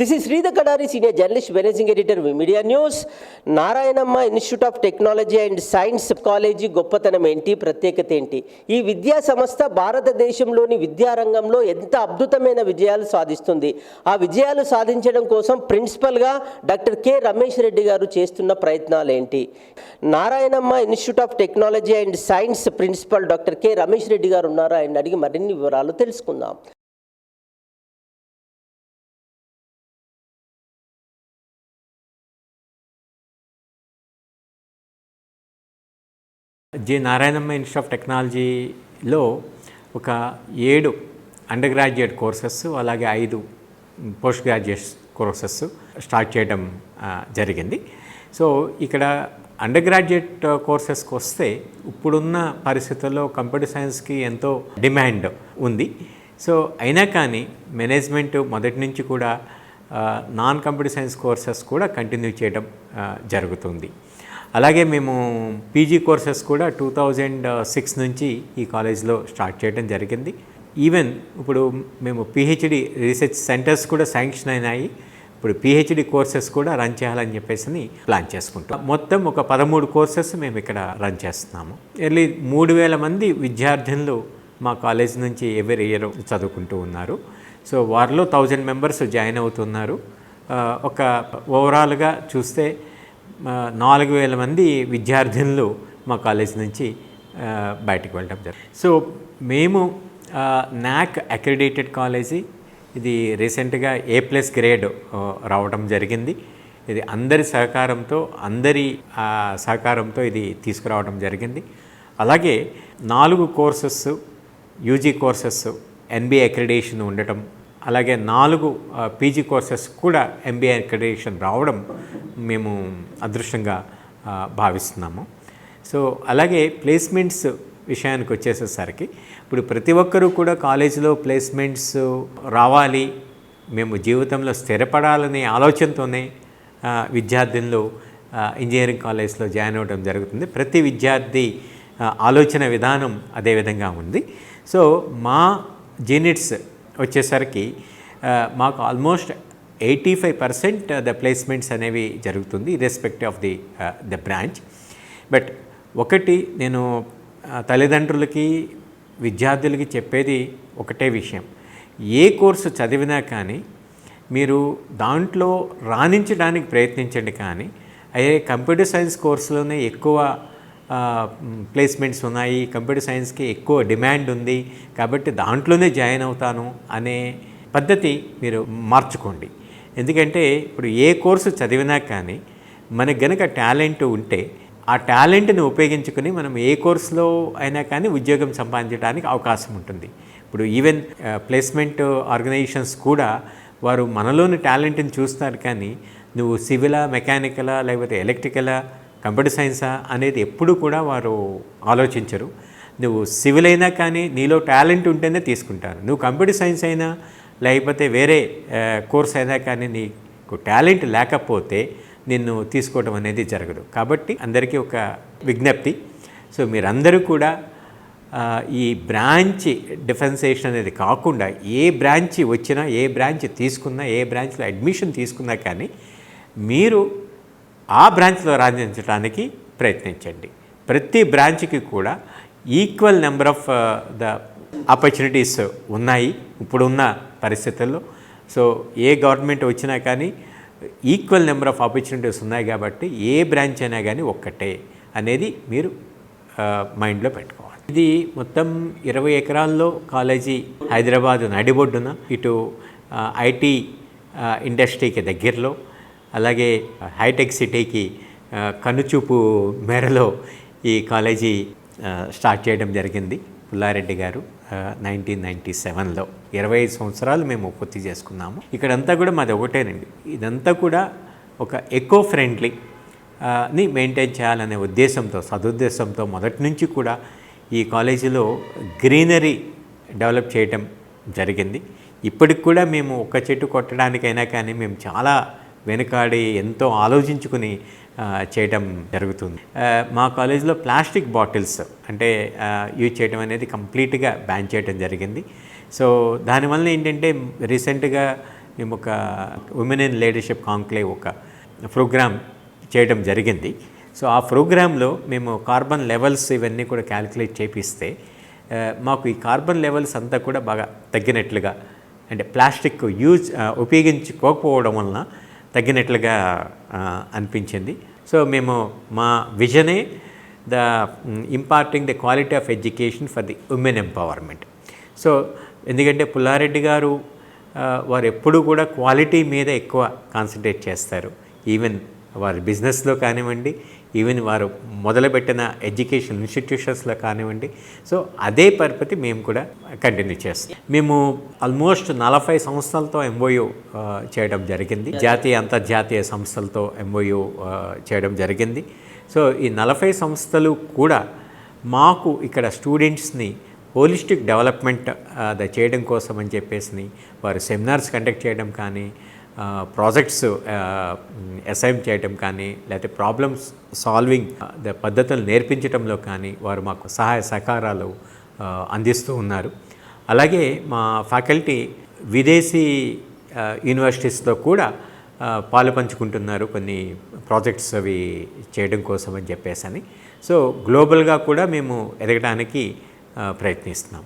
This is Sridhar Kadari senior journalist managing editor media news Narayanamma institute of technology and science college గొప్పతనం ఏంటి ప్రత్యేకత ఏంటి ఈ విద్యా సంస్థ భారతదేశంలోని విద్యారంగంలో ఎంత అద్భుతమైన విజయాలు సాధిస్తుంది. ఆ విజయాలు సాధించడం కోసం ప్రిన్సిపల్గా డాక్టర్ కె. రమేష్ రెడ్డి గారు చేస్తున్న ప్రయత్నాలు ఏంటి? Narayanamma institute of technology and science principal doctor K. Ramesh Reddy గారు ఉన్నారా? ఆయన అడిగి మరిన్ని వివరాలు తెలుసుకుందాం. జి నారాయణమ్మ ఇన్స్టిట్యూట్ ఆఫ్ టెక్నాలజీలో ఒక ఏడు అండర్ గ్రాడ్యుయేట్ కోర్సెస్ అలాగే ఐదు పోస్ట్ గ్రాడ్యుయేట్ కోర్సెస్ స్టార్ట్ చేయడం జరిగింది. సో ఇక్కడ అండర్ గ్రాడ్యుయేట్ కోర్సెస్కి వస్తే ఇప్పుడున్న పరిస్థితుల్లో కంప్యూటర్ సైన్స్కి ఎంతో డిమాండ్ ఉంది. సో అయినా కానీ మేనేజ్మెంట్ మొదటి నుంచి కూడా నాన్ కంప్యూటర్ సైన్స్ కోర్సెస్ కూడా కంటిన్యూ చేయడం జరుగుతుంది. అలాగే మేము పీజీ కోర్సెస్ కూడా టూ థౌజండ్ సిక్స్ నుంచి ఈ కాలేజ్లో స్టార్ట్ చేయడం జరిగింది. ఈవెన్ ఇప్పుడు మేము పిహెచ్డి రీసెర్చ్ సెంటర్స్ కూడా శాంక్షన్ అయినాయి. ఇప్పుడు పిహెచ్డి కోర్సెస్ కూడా రన్ చేయాలని చెప్పేసి ప్లాన్ చేసుకుంటాం మొత్తం ఒక పదమూడు కోర్సెస్ మేము ఇక్కడ రన్ చేస్తున్నాము. ఎర్లీ మూడు వేల మంది విద్యార్థినులు మా కాలేజ్ నుంచి ఎవరి ఇయర్ చదువుకుంటూ ఉన్నారు. సో వారిలో థౌజండ్ మెంబర్స్ జాయిన్ అవుతున్నారు. Uh, ఒక ఓవరాల్గా చూస్తే నాలుగు వేల మంది విద్యార్థినులు మా కాలేజ్ నుంచి బయటకు వెళ్ళడం జరిగింది. సో మేము నాక్ అక్రిడేటెడ్ కాలేజీ ఇది రీసెంట్గా ఏ ప్లస్ గ్రేడ్ రావడం జరిగింది. ఇది అందరి సహకారంతో అందరి సహకారంతో ఇది తీసుకురావడం జరిగింది. అలాగే నాలుగు courses UG courses NBA accreditation ఉండటం అలాగే నాలుగు పీజీ కోర్సెస్ కూడా ఎంబీఏ అక్రెడిటేషన్ రావడం మేము అదృష్టంగా భావిస్తున్నాము. సో అలాగే ప్లేస్మెంట్స్ విషయానికి వచ్చేసేసరికి ఇప్పుడు ప్రతి ఒక్కరూ కూడా కాలేజీలో ప్లేస్మెంట్స్ రావాలి మేము జీవితంలో స్థిరపడాలనే ఆలోచనతోనే ఆ, విద్యార్థులు ఇంజనీరింగ్ కాలేజ్లో జాయిన్ అవ్వడం జరుగుతుంది. ప్రతి విద్యార్థి ఆలోచన విధానం అదే విధంగా ఉంది. సో మా జీనిట్స్ వచ్చేసరికి మాకు almost eighty five percent the placements అనేవి జరుగుతుంది respect of the the branch but ఒకటి నేను తల్లిదండ్రులకి విద్యార్థులకి చెప్పేది ఒకటే విషయం. ఏ కోర్సు చదివినా కానీ మీరు దాంట్లో రాణించడానికి ప్రయత్నించండి కానీ అయ్యే కంప్యూటర్ సైన్స్ కోర్సులోనే ఎక్కువ ప్లేస్మెంట్స్ ఉన్నాయి. కంప్యూటర్ సైన్స్కి ఎక్కువ డిమాండ్ ఉంది. కాబట్టి దాంట్లోనే జాయిన్ అవుతాను అనే పద్ధతి మీరు మార్చుకోండి. ఎందుకంటే ఇప్పుడు ఏ కోర్సు చదివినా కానీ మనకు గనక టాలెంట్ ఉంటే ఆ టాలెంట్ని ఉపయోగించుకొని మనం ఏ కోర్సులో అయినా కానీ ఉద్యోగం సంపాదించడానికి అవకాశం ఉంటుంది. ఇప్పుడు ఈవెన్ ప్లేస్మెంట్ ఆర్గనైజేషన్స్ కూడా వారు మనలోని టాలెంట్ని చూస్తారు కానీ నువ్వు సివిలా మెకానికలా లేకపోతే ఎలక్ట్రికలా కంప్యూటర్ సైన్సా అనేది ఎప్పుడు కూడా వారు ఆలోచించరు. నువ్వు సివిల్ అయినా కానీ నీలో టాలెంట్ ఉంటేనే తీసుకుంటారు. నువ్వు కంప్యూటర్ సైన్స్ అయినా లేకపోతే వేరే కోర్స్ అయినా కానీ నీకు టాలెంట్ లేకపోతే నిన్ను తీసుకోవడం అనేది జరగదు. కాబట్టి అందరికీ ఒక విజ్ఞప్తి. సో మీరందరూ కూడా ఈ బ్రాంచ్ డిఫెన్సేషన్ అనేది కాకుండా ఏ బ్రాంచ్ వచ్చినా ఏ బ్రాంచ్ తీసుకున్నా ఏ బ్రాంచ్లో అడ్మిషన్ తీసుకున్నా కానీ మీరు ఆ బ్రాంచ్లో రాణించడానికి ప్రయత్నించండి. ప్రతి బ్రాంచ్కి కూడా equal number of the opportunities ఉన్నాయి ఇప్పుడున్న పరిస్థితుల్లో. సో ఏ గవర్నమెంట్ వచ్చినా కానీ ఈక్వల్ నెంబర్ ఆఫ్ ఆపర్చునిటీస్ ఉన్నాయి కాబట్టి ఏ బ్రాంచ్ అయినా కానీ ఒక్కటే అనేది మీరు మైండ్లో పెట్టుకోవాలి. ఇది మొత్తం ఇరవై ఎకరాల్లో కాలేజీ హైదరాబాద్ నడిబొడ్డున ఇటు ఐటీ ఇండస్ట్రీకి దగ్గరలో అలాగే హైటెక్ సిటీకి కనుచూపు మేరలో ఈ కాలేజీ స్టార్ట్ చేయడం జరిగింది పుల్లారెడ్డి గారు నైన్టీన్ నైంటీ సెవెన్లో. ఇరవై ఐదు సంవత్సరాలు మేము పూర్తి చేసుకున్నాము. ఇక్కడంతా కూడా మాది ఒకటేనండి. ఇదంతా కూడా ఒక ఎకో ఫ్రెండ్లీ ని మెయింటైన్ చేయాలనే ఉద్దేశంతో సదుద్దేశంతో మొదటి నుంచి కూడా ఈ కాలేజీలో గ్రీనరీ డెవలప్ చేయటం జరిగింది. ఇప్పటికి కూడా మేము ఒక్క చెట్టు కొట్టడానికైనా కానీ మేము చాలా వెనుకాడి ఎంతో ఆలోచించుకుని చేయటం జరుగుతుంది. మా కాలేజీలో ప్లాస్టిక్ బాటిల్స్ అంటే యూజ్ చేయడం అనేది కంప్లీట్గా బ్యాన్ చేయడం జరిగింది. సో దానివల్ల ఏంటంటే రీసెంట్గా మేము ఒక ఉమెన్ ఇన్ లీడర్షిప్ కాంక్లేవ్ ఒక ప్రోగ్రామ్ చేయడం జరిగింది. సో ఆ ప్రోగ్రాంలో మేము కార్బన్ లెవెల్స్ ఇవన్నీ కూడా క్యాలిక్యులేట్ చేపిస్తే మాకు ఈ కార్బన్ లెవెల్స్ అంతా కూడా బాగా తగ్గినట్లుగా అంటే ప్లాస్టిక్ యూజ్ ఉపయోగించుకోకపోవడం వలన తగ్గినట్లుగా అనిపించింది. సో మేము మా విజనే the imparting the quality of education for the women empowerment. So ఎందుకంటే పుల్లారెడ్డి గారు వారు ఎప్పుడూ కూడా క్వాలిటీ మీద ఎక్కువ కాన్సన్ట్రేట్ చేస్తారు. ఈవెన్ వారి బిజినెస్లో కానివ్వండి ఈవెన్ వారు మొదలుపెట్టిన ఎడ్యుకేషన్ ఇన్స్టిట్యూషన్స్లో కానివ్వండి. సో అదే పరపతి మేము కూడా కంటిన్యూ చేస్తాం మేము ఆల్మోస్ట్ నలభై సంస్థలతో ఎంఓయూ చేయడం జరిగింది. జాతీయ అంతర్జాతీయ సంస్థలతో ఎంఓయూ చేయడం జరిగింది. సో ఈ నలభై సంస్థలు కూడా మాకు ఇక్కడ స్టూడెంట్స్ని హోలిస్టిక్ డెవలప్మెంట్ అది చేయడం కోసం అని చెప్పేసి వారు సెమినార్స్ కండక్ట్ చేయడం కానీ ప్రాజెక్ట్స్ అసైన్ చేయటం కానీ లేకపోతే ప్రాబ్లమ్స్ సాల్వింగ్ పద్ధతులు నేర్పించడంలో కానీ వారు మాకు సహాయ సహకారాలు అందిస్తూ ఉన్నారు. అలాగే మా ఫ్యాకల్టీ విదేశీ యూనివర్సిటీస్తో కూడా పాలు పంచుకుంటున్నారు కొన్ని ప్రాజెక్ట్స్ అవి చేయడం కోసం అని చెప్పేసి అని సో గ్లోబల్గా కూడా మేము ఎదగడానికి ప్రయత్నిస్తున్నాం.